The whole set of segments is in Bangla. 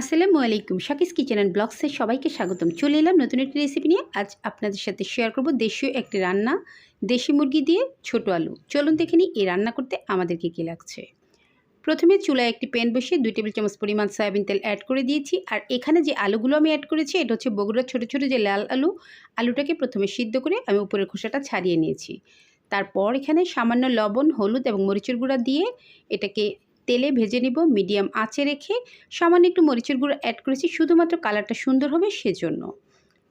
আসসালামু আলাইকুম। শাকিস কিচেন অ্যান্ড ব্লগসে সবাইকে স্বাগতম। চলে এলাম নতুন একটি রেসিপি নিয়ে। আজ আপনাদের সাথে শেয়ার করব দেশীয় একটি রান্না, দেশি মুরগি দিয়ে ছোট আলু। চলুন দেখে নিই এই রান্না করতে আমাদেরকে কী লাগছে। প্রথমে চুলায় একটি প্যান বসিয়ে দুই টেবিল চামচ পরিমাণ সয়াবিন তেল অ্যাড করে দিয়েছি। আর এখানে যে আলুগুলো আমি অ্যাড করেছি, এটা হচ্ছে বগুড়ার ছোটো ছোটো যে লাল আলু, আলুটাকে প্রথমে সিদ্ধ করে আমি উপরের খোসাটা ছাড়িয়ে নিয়েছি। তারপর এখানে সামান্য লবণ, হলুদ এবং মরিচের গুঁড়া দিয়ে এটাকে তেলে ভেজে নিব, মিডিয়াম আঁচে রেখে সামান্য একটু মরিচের গুঁড়ো অ্যাড করেছি, শুধুমাত্র কালারটা সুন্দর হবে সেজন্য।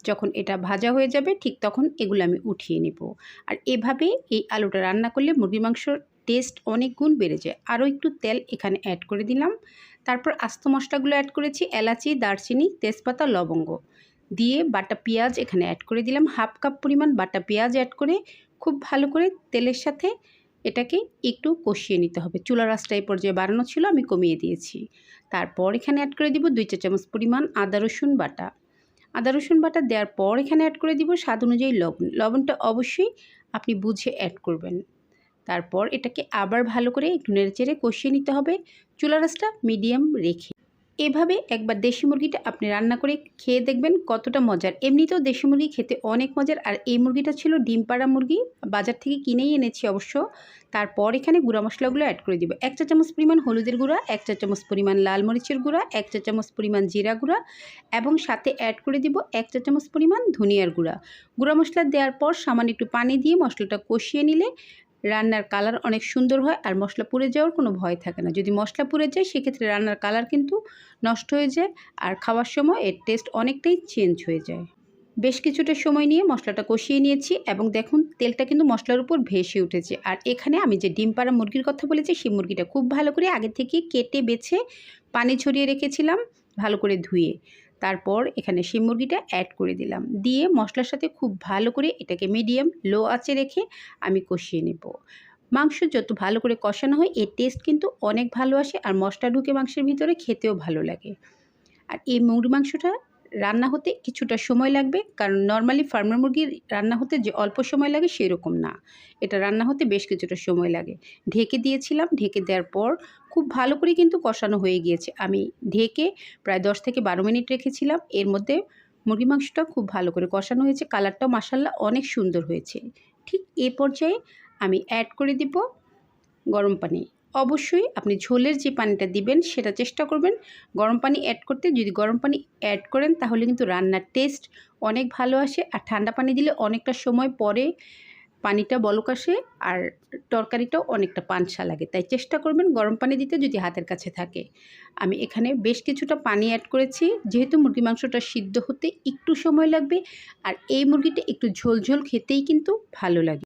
যখন এটা ভাজা হয়ে যাবে, ঠিক তখন এগুলো আমি উঠিয়ে নেব। আর এভাবে এই আলুটা রান্না করলে মুরগি মাংসর টেস্ট অনেক গুণ বেড়ে যায়। আরও একটু তেল এখানে অ্যাড করে দিলাম। তারপর আস্ত মশলাগুলো অ্যাড করেছি, এলাচি, দারচিনি, তেজপাতা, লবঙ্গ। দিয়ে বাটা পেঁয়াজ এখানে অ্যাড করে দিলাম। হাফ কাপ পরিমাণ বাটা পেঁয়াজ অ্যাড করে খুব ভালো করে তেলের সাথে এটাকে একটু কষিয়ে নিতে হবে। চুলা রাসটা এই পর্যায়ে বাড়ানো ছিল, আমি কমিয়ে দিয়েছি। তারপর এখানে অ্যাড করে দিব দুই চা চামচ পরিমাণ আদা, রসুন বাটা। আদা, রসুন বাটা দেওয়ার পর এখানে অ্যাড করে দিব স্বাদ অনুযায়ী লবণ। লবণটা অবশ্যই আপনি বুঝে অ্যাড করবেন। তারপর এটাকে আবার ভালো করে একটু নেড়েচেড়ে কষিয়ে নিতে হবে। চুলা রাসটা মিডিয়াম রেখে এভাবে একবার দেশি মুরগিটা আপনি রান্না করে খেয়ে দেখবেন কতটা মজার। এমনিতেও দেশি মুরগি খেতে অনেক মজার। আর এই মুরগিটা ছিল ডিম পাড়া মুরগি। বাজার থেকে কিনেই এনেছি অবশ্য। তারপর এখানে গুঁড়া মশলাগুলো অ্যাড করে দিব। এক চা চামচ পরিমাণ হলুদের গুঁড়া, এক চা চামচ পরিমাণ লাল মরিচের গুঁড়া, এক চা চামচ পরিমাণ জিরা গুঁড়া এবং সাথে অ্যাড করে দিব এক চা চামচ পরিমাণ ধনিয়ার গুঁড়া। গুঁড়া মশলা দেওয়ার পর সামান্য একটু পানি দিয়ে মশলাটা কষিয়ে নিলে রান্নার কালার অনেক সুন্দর হয় আর মশলা পুড়ে যাওয়ার কোনো ভয় থাকে না। যদি মশলা পুড়ে যায়, সেক্ষেত্রে রান্নার কালার কিন্তু নষ্ট হয়ে যায় আর খাওয়ার সময় এর টেস্ট অনেকটাই চেঞ্জ হয়ে যায়। বেশ কিছুটা সময় নিয়ে মশলাটা কষিয়ে নিয়েছি এবং দেখুন, তেলটা কিন্তু মশলার উপর ভেসে উঠেছে। আর এখানে আমি যে ডিম পাড়া মুরগির কথা বলেছি, সেই মুরগিটা খুব ভালো করে আগে থেকে কেটে বেছে পানি ছড়িয়ে রেখেছিলাম, ভালো করে ধুয়ে। তারপর এখানে সেই মুরগিটা অ্যাড করে দিলাম। দিয়ে মশলার সাথে খুব ভালো করে এটাকে মিডিয়াম লো আঁচে রেখে আমি কষিয়ে নেব। মাংস যত ভালো করে কষানো হয়, এর টেস্ট কিন্তু অনেক ভালো আসে আর মশলা ঢুকে মাংসের ভিতরে খেতেও ভালো লাগে। আর এই মুরগি মাংসটা রান্না হতে কিছুটা সময় লাগবে কারণ নর্মালি ফার্মার মুরগির রান্না হতে যে অল্প সময় লাগে সেরকম না। এটা রান্না হতে বেশ কিছুটা সময় লাগে। ঢেকে দিয়েছিলাম, ঢেকে দেওয়ার পর খুব ভালো করে কিন্তু কষানো হয়ে গিয়েছে। আমি ঢেকে প্রায় দশ থেকে বারো মিনিট রেখেছিলাম। এর মধ্যে মুরগি মাংসটা খুব ভালো করে কষানো হয়েছে। কালারটাও মাসাল্লা অনেক সুন্দর হয়েছে। ঠিক এ পর্যায়ে আমি অ্যাড করে দিব গরম পানি। অবশ্যই আপনি ঝোলের যে পানিটা দিবেন, সেটা চেষ্টা করবেন। গরম পানি অ্যাড করতে। যদি গরম পানি অ্যাড করেন, তাহলে কিন্তু রান্নার টেস্ট অনেক ভালো আসে। আর ঠান্ডা পানি দিলে অনেকটা সময় পরে পানিটা বলক আসে আর তরকারিটাও অনেকটা পানসা লাগে। তাই চেষ্টা করবেন গরম পানি দিতে যদি হাতের কাছে থাকে। আমি এখানে বেশ কিছুটা পানি অ্যাড করেছি। যেহেতু মুরগি মাংসটা সিদ্ধ হতে একটু সময় লাগবে আর এই মুরগিটা একটু ঝোল ঝোল খেতেই কিন্তু ভালো লাগে।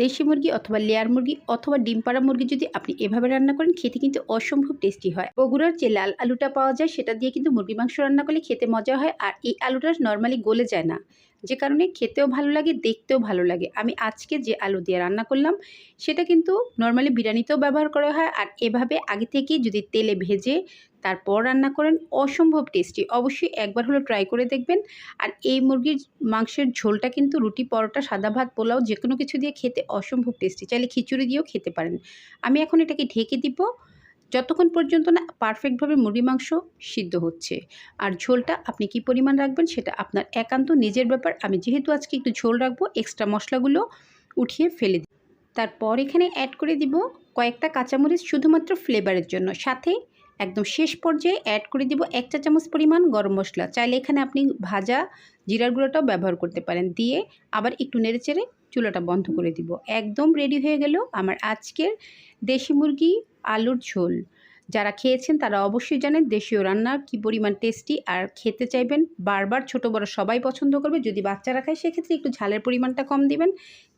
দেশি মুরগি অথবা লেয়ার মুরগি অথবা ডিম পাড়া মুরগি যদি আপনি এভাবে রান্না করেন, খেতে কিন্তু অসম্ভব টেস্টি হয়। বগুড়ার যে লাল আলুটা পাওয়া যায়, সেটা দিয়ে কিন্তু মুরগি মাংস রান্না করলে খেতে মজা হয় আর এই আলুটা নর্মালি গলে যায় না। যে কারণে খেতেও ভালো লাগে, দেখতেও ভালো লাগে। আমি আজকে যে আলু দিয়ে রান্না করলাম, সেটা কিন্তু নর্মালি বিরিয়ানিতেও ব্যবহার করা হয় আর এভাবে আগে থেকেই যদি তেলে ভেজে তারপর রান্না করেন, অসম্ভব টেস্টি অবশ্যই একবার হলো ট্রাই করে দেখবেন। আর এই মুরগির মাংসের ঝোলটা কিন্তু রুটি, পরোটা, সাদা ভাত, পোলাও যে কোনো কিছু দিয়ে খেতে অসম্ভব টেস্টি চাইলে খিচুড়ি দিয়েও খেতে পারেন। আমি এখন এটাকে ঢেকে দিব। যতক্ষণ পর্যন্ত না পারফেক্টভাবে মুরগি মাংস সিদ্ধ হচ্ছে। আর ঝোলটা আপনি কি পরিমাণ রাখবেন সেটা আপনার একান্ত নিজের ব্যাপার। আমি যেহেতু আজকে একটু ঝোল রাখব এক্সট্রা মশলাগুলো উঠিয়ে ফেলে দিই তারপর এখানে অ্যাড করে দিব কয়েকটা কাঁচামরিচ শুধুমাত্র ফ্লেভারের জন্য। সাথে একদম শেষ পর্যায়ে অ্যাড করে দিব এক চা চামচ পরিমাণ গরম মশলা। চাইলে এখানে আপনি ভাজা জিরার গুঁড়োটাও ব্যবহার করতে পারেন। দিয়ে আবার একটু নেড়েচেড়ে চুলাটা বন্ধ করে দিব। একদম রেডি হয়ে গেল আমার আজকের দেশি মুরগি আলুর ঝোল। যারা খেয়েছেন তারা অবশ্যই জানেন দেশীয় রান্না কি পরিমাণ টেস্টি আর খেতে চাইবেন। বারবার ছোট বড় সবাই পছন্দ করবে। যদি বাচ্চারা খায়, সেক্ষেত্রে একটু ঝালের পরিমাণটা কম দিবেন,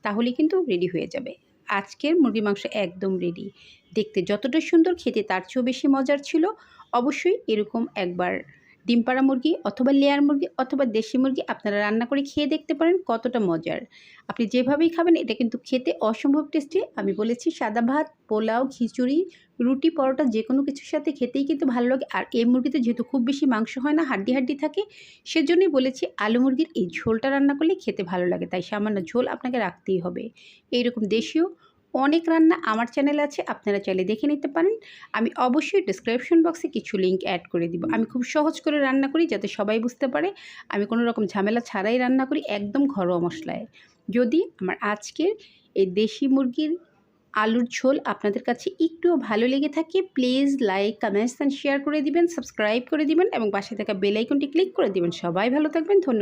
তাহলে কিন্তু রেডি হয়ে যাবে। আজকের মুরগি মাংস একদম রেডি দেখতে যতটা সুন্দর, খেতে তার চেয়েও বেশি মজার ছিল। অবশ্যই এরকম একবার ডিম পাড়া মুরগি অথবা লেয়ার মুরগি অথবা দেশি মুরগি আপনারা রান্না করে খেয়ে দেখতে পারেন, কতটা মজার। আপনি যেভাবেই খাবেন, এটা কিন্তু খেতে অসম্ভব টেস্টি আমি বলেছি সাদা ভাত, পোলাও, খিচুড়ি, রুটি, পরোটা যে কোনো কিছুর সাথে খেতেই কিন্তু ভালো লাগে। আর এই মুরগিতে যেহেতু খুব বেশি মাংস হয় না, হাড্ডি হাড্ডি থাকে, সেজন্যই বলেছি আলু মুরগির এই ঝোলটা রান্না করলে খেতে ভালো লাগে। তাই সামান্য ঝোল আপনাকে রাখতেই হবে। এইরকম দেশীয় অনেক রান্না আমার চ্যানেল আছে, আপনারা চাইলে দেখে নিতে পারেন। আমি অবশ্যই ডিসক্রিপশন বক্সে কিছু লিঙ্ক অ্যাড করে দিব। আমি খুব সহজ করে রান্না করি যাতে সবাই বুঝতে পারে। আমি কোনো রকম ঝামেলা ছাড়াই রান্না করি একদম ঘরোয়া মশলায়। যদি আমার আজকের এই দেশি মুরগির আলুর ঝোল আপনাদের কাছে একটুও ভালো লেগে থাকে please like comments and share করে দিবেন সাবস্ক্রাইব করে দিবেন এবং পাশে থাকা বেল আইকনটি ক্লিক করে দিবেন। সবাই ভালো থাকবেন, ধন্যবাদ।